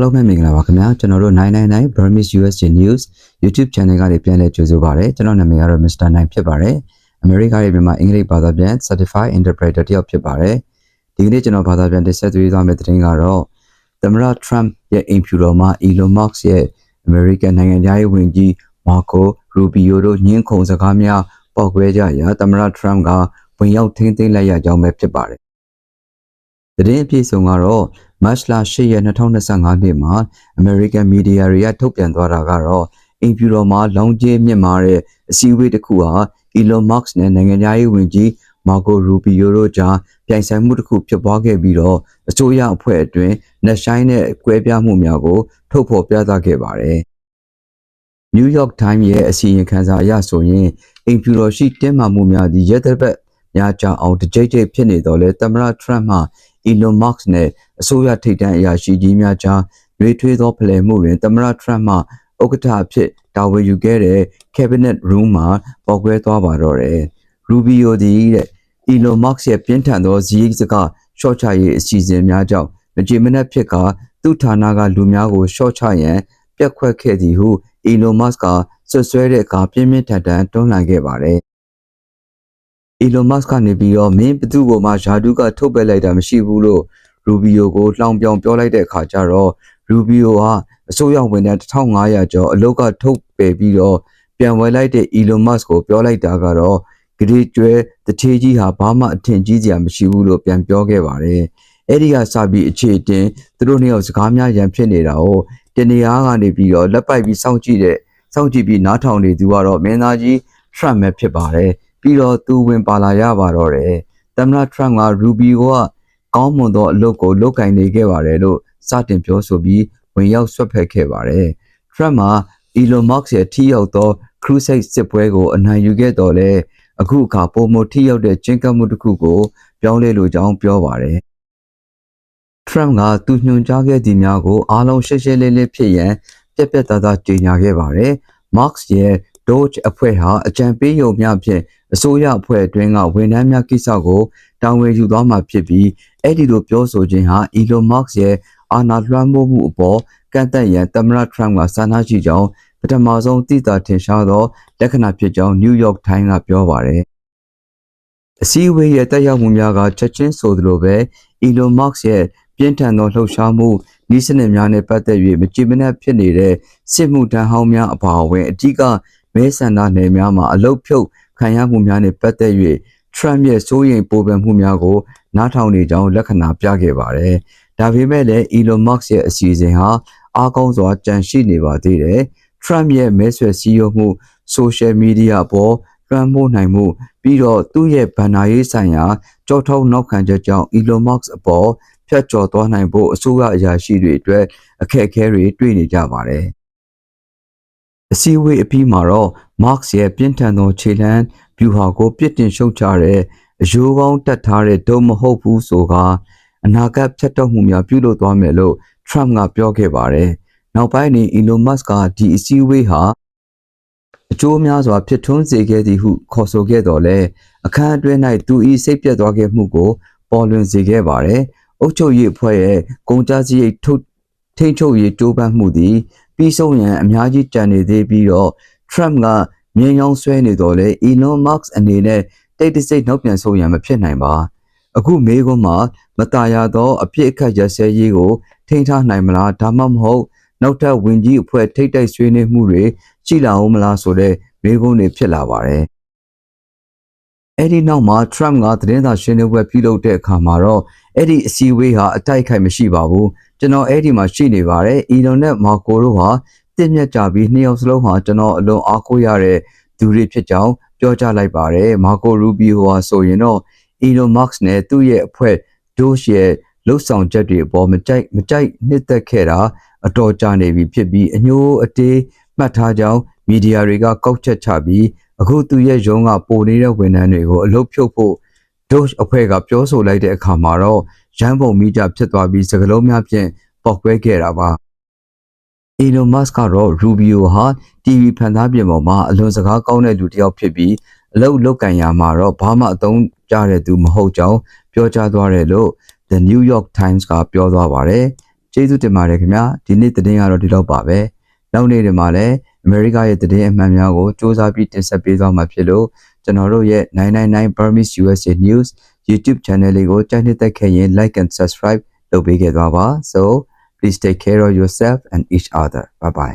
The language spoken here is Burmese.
အားလုံးပဲမင်္ဂလာပါခင်ဗျာကျွန်တော်တို့999 Burmese USD News YouTube channel ကနေပြန်လည်ကြိုဆိုပါရစေကျွန်တော်နာမည်ကတော့ Mr. 9ဖြစ်ပါတယ်အမေရိကရဲ့မြန်မာအင်္ဂလိပ်ဘာသာပြန် Certified Interpreter တယောက်ဖြစ်ပါတယ်ဒီကနေ့ကျွန်တော်ဘာသာပြန်တင်ဆက်သွေးသွားမယ့်သတင်းကတော့သမ္မတ Trump ရဲ့အိမ်ဖြူတော်မှာ Elon Musk ရဲ့ American နိုင်ငံသားရေးဝန်ကြီး Marco Rubio တို့ညှင်းခုန်စကားများပေါက်ကွဲကြရာသမ္မတ Trump ကဝင်ရောက်ထိန်းသိမ်းလိုက်ရကြောင်းပဲဖြစ်ပါတယ်သတင်းအပြည့်စုံကတော့ မတ်လ10ရက်2025နှစ်မှာ American Media တွေကထုတ်ပြန်သွားတာကတော့အင်ဖြူတော်မှာလောင်ကျေးမြင့်မာတဲ့အစည်းအဝေးတစ်ခုဟာ Elon Musk နဲ့နိုင်ငံသားရေးဝန်ကြီး Marco Rubio တို့ကြားပြိုင်ဆိုင်မှုတစ်ခုဖြစ်ပွားခဲ့ပြီးတော့အစိုးရအဖွဲ့အတွင်းနှဆိုင်တဲ့ကွဲပြားမှုများကို ထုတ်ဖော်ပြသခဲ့ပါတယ်။ New York Times ရဲ့အစီရင်ခံစာအရဆိုရင်အင်ဖြူတော်ရှိတင်းမာမှုများသည့်ရက်သက်ပတ် များကြအောင်တကြိတ်ကြိတ်ဖြစ်နေတော့လဲသမ္မတ Trump မှ Elon Musk နဲ့အစိုးရထိပ်တန်းအရာရှိကြီးများကြားရွေးထွေးသောဖလှယ်မှုတွင်သမ္မတ Trump မှဥက္ကဋ္ဌအဖြစ်တာဝန်ယူခဲ့တဲ့ Cabinet Room မှာပေါက်ကွဲသွားပါတော့တယ်။ Rubio သည်တဲ့ Elon Musk ရဲ့ပြင်းထန်သောဇီးစကားရှော့ချရေးအစီအစဉ်များကြောင့်မကြေမနက်ဖြစ်ကသူ့ဌာနကလူများကိုရှော့ချရန်ပြက်ခွက်ခဲ့သည်ဟု Elon Musk ကဆွဆွဲတဲ့အခါပြင်းပြင်းထန်ထန်တွန်းလှန်ခဲ့ပါတယ်။ Elon Musk ကနေပြီးတော့မင်းဘသူ့ကိုမှယာဒူးကထုတ်ပယ်လိုက်တာမရှိဘူးလို့ Rubio ကိုလှောင်ပြောင်ပြောလိုက်တဲ့အခါကျတော့ Rubio ကအစိုးရဝန်ထမ်း1500ကျော်အလုတ်ကထုတ်ပယ်ပြီးတော့ပြန်ဝယ်လိုက်တဲ့ Elon Musk ကိုပြောလိုက်တာကတော့ဂရေကျွဲတထေးကြီးဟာဘာမှအထင်ကြီးစရာမရှိဘူးလို့ပြန်ပြောခဲ့ပါတယ်။အဲ့ဒီကစပြီးအခြေအတင်သူတို့နှစ်ယောက်စကားများရန်ဖြစ်နေတာကိုတနေရာကနေပြီးတော့လက်ပိုက်ပြီးစောင့်ကြည့်တဲ့စောင့်ကြည့်ပြီးနားထောင်နေသူကတော့မင်းသားကြီး Trump ပဲဖြစ်ပါတယ်။ ပြီးတော့သူဝင်ပါလာရပါတော့တယ်။သမ္မတ Trump က Rubio ကကောင်းမွန်သောအလုပ်ကိုလုပ်ကင်နေခဲ့ပါတယ်လို့စတင်ပြောဆိုပြီးဝင်ရောက်ဆွတ်ဖက်ခဲ့ပါတယ်။ Trump မှာ Elon Musk ရဲ့ထိရောက်သော Crusade စစ်ပွဲကိုအနိုင်ယူခဲ့တော်လဲအခုအခါပုံမထိရောက်တဲ့ချင်းကပ်မှုတစ်ခုကိုပြောင်းလဲလိုကြောင်းပြောပါတယ်။ Trump ကသူညွှန်ကြားခဲ့သည်များကိုအားလုံးရှင်းရှင်းလင်းလင်းဖြစ်ရန်ပြက်ပြက်သားသားကြေညာခဲ့ပါတယ်။ Musk ရဲ့ Doge အဖွဲ့ဟာအကြံပေးရုံများဖြင့်အစိုးရအဖွဲ့အတွင်းကဝန်ထမ်းများကိစ္စကိုတာဝန်ယူသွားမှာဖြစ်ပြီးအဲ့ဒီလိုပြောဆိုခြင်းဟာ Elon Musk ရဲ့အာဏာလွှမ်းမိုးမှုအပေါ်ကန့်သက်ရန်သမ္မတ Trump ကစာနာရှိကြောင်းပထမဆုံးသိသာထင်ရှားသောလက္ခဏာဖြစ်ကြောင်း New York Times ကပြောပါတယ်။အစည်းအဝေးရဲ့တက်ရောက်မှုများကချက်ချင်းဆိုသလိုပဲ Elon Musk ရဲ့ပြင်းထန်သောလှုပ်ရှားမှုဤစနစ်များနဲ့ပတ်သက်၍မကြည်မနှက်ဖြစ်နေတဲ့စစ်မှုထမ်းဟောင်းများအပါအဝင်အ धिक မဲဆန္ဒနယ်များမှာအလုတ်ဖြုတ်ခံရမှုများနဲ့ပတ်သက်၍ Trump ရဲ့စိုးရိမ်ပိုပန်မှုများကိုနားထောင်နေကြောင်းလက္ခဏာပြခဲ့ပါတယ်။ဒါပေမဲ့လည်း Elon Musk ရဲ့အစီအစဉ်ဟာအားကောင်းစွာကြန့်ရှိနေပါသေးတယ်။ Trump ရဲ့မဲဆွယ်စည်းရုံးမှု social media အပေါ်လွှမ်းမိုးနိုင်မှုပြီးတော့သူ့ရဲ့ဗန်နာရေးဆိုင်ရာကြောထောက်နောက်ခံချက်ကြောင့် Elon Musk အပေါ်ဖြတ်ကျော်သွားနိုင်ဖို့အစိုးရအရာရှိတွေအတွက်အခက်အခဲတွေတွေ့နေကြပါတယ်။အ စည်းအဝေးအပြီးမှာတော့ Marx ရဲ့ပြင်းထန်သောခြေလှမ်းဗျူဟာကိုပြစ်တင်ရှုတ်ချတဲ့အယိုးကောင်းတက်ထားတဲ့ဒုံမဟုတ်ဘူးဆိုကအနာဂတ်ဖြတ်တော့မှုများပြုလုပ်သွားမယ်လို့ Trump ကပြောခဲ့ပါတယ်။နောက်ပိုင်းတွင် Elon Musk ကဒီအစည်းအဝေးဟာအကျိုးများစွာဖြစ်ထွန်းစေခဲ့သည်ဟုခေါ်ဆိုခဲ့တော်လဲအခန်းအတွင်း၌သူ၏စိတ်ပြတ်သွားခဲ့မှုကိုပေါ်လွင်စေခဲ့ပါတယ်။အုပ်ချုပ်ရေးအဖွဲ့ရဲ့ကုန်ကြစရိတ်ထုတ်ထိန်းချုပ်ရေးတိုးပမ်းမှုသည် ပြီးဆုံးရန်အများကြီးကြံနေသေးပြီးတော့ Trump ကမြင်းရောင်းဆွဲနေတော်လဲ Elon Musk အနေနဲ့တိတ်တဆိတ်နောက်ပြန်ဆုတ်ရန်မဖြစ်နိုင်ပါအခုမေးခွန်းမှာမตายရသောအပြစ်အခတ်ရစဲရေးကိုထိန်းထားနိုင်မလားဒါမှမဟုတ်နောက်ထပ်ဝင်ကြီးအဖွဲ့ထိတ်တိုက်ဆွေးနွေးမှုတွေရှိလာအောင်မလားဆိုတဲ့မေးခွန်းတွေဖြစ်လာပါတယ်အဲ့ဒီနောက်မှာ Trump ကသတင်းစာရှင်းလင်းပွဲပြုလုပ်တဲ့အခါမှာတော့ အဲ့ဒီအစည်းအဝေးဟာအတိုက်ခိုက်မရှိပါဘူးကျွန်တော်အဲ့ဒီမှာရှိနေပါတယ်။ Elon နဲ့ Marco တို့ဟာတင့်မြတ်ကြပြီးနှစ်ယောက်စလုံးဟာကျွန်တော်အလွန်အားကိုးရတဲ့သူတွေဖြစ်ကြောင်းပြောကြားလိုက်ပါတယ်။ Marco Rubio ဟာဆိုရင်တော့ Elon Musk နဲ့သူ့ရဲ့အဖွဲ့ Doge ရဲ့လှုပ်ဆောင်ချက်တွေအပေါ်မကြိုက်မကြိုက်နှစ်သက်ခဲ့တာအတော်ကြာနေပြီဖြစ်ပြီးအညိုးအတေးမှတ်ထားကြောင်းမီဒီယာတွေကကောက်ချက်ချပြီးအခုသူရဲ့ရုံးကပိုနေတဲ့ဝန်ထမ်းတွေကိုအလုပ်ဖြုတ်ဖို့ Doge အဖွဲ့ကပြောဆိုလိုက်တဲ့အခါမှာတော့ရန်ပုံမိကြဖြစ်သွားပြီးစကလုံးများဖြင့်ပေါက်ကွဲခဲ့တာပါ။ Elon Musk ကတော့ Rubio ဟာ TV ဖန်သားပြင်ပေါ်မှာအလွန်စကားကောင်းတဲ့လူတစ်ယောက်ဖြစ်ပြီးအလုပ်လုပ်ကင်ရမှာတော့ဘာမှအသုံးကျတဲ့သူမဟုတ်ကြောင်းပြောကြားသွားတယ်လို့ The New York Times ကပြောသွားပါတယ်။ကျေးဇူးတင်ပါတယ်ခင်ဗျာဒီနေ့သတင်းကတော့ဒီလောက်ပါပဲနောက်နေ့တွေမှာလည်းအမေရိကရဲ့သတင်းအမှန်များကိုစ조사ပြီးတင်ဆက်ပေးသွားမှာဖြစ်လို့ ကျွန်တော်တို့ရဲ့999 Burmese USA News YouTube channel လေးကိုကြိုက်နှစ်သက်ခဲ့ရင် like and subscribe လုပ်ပေးခဲ့သွားပါ so please take care of yourself and each other bye bye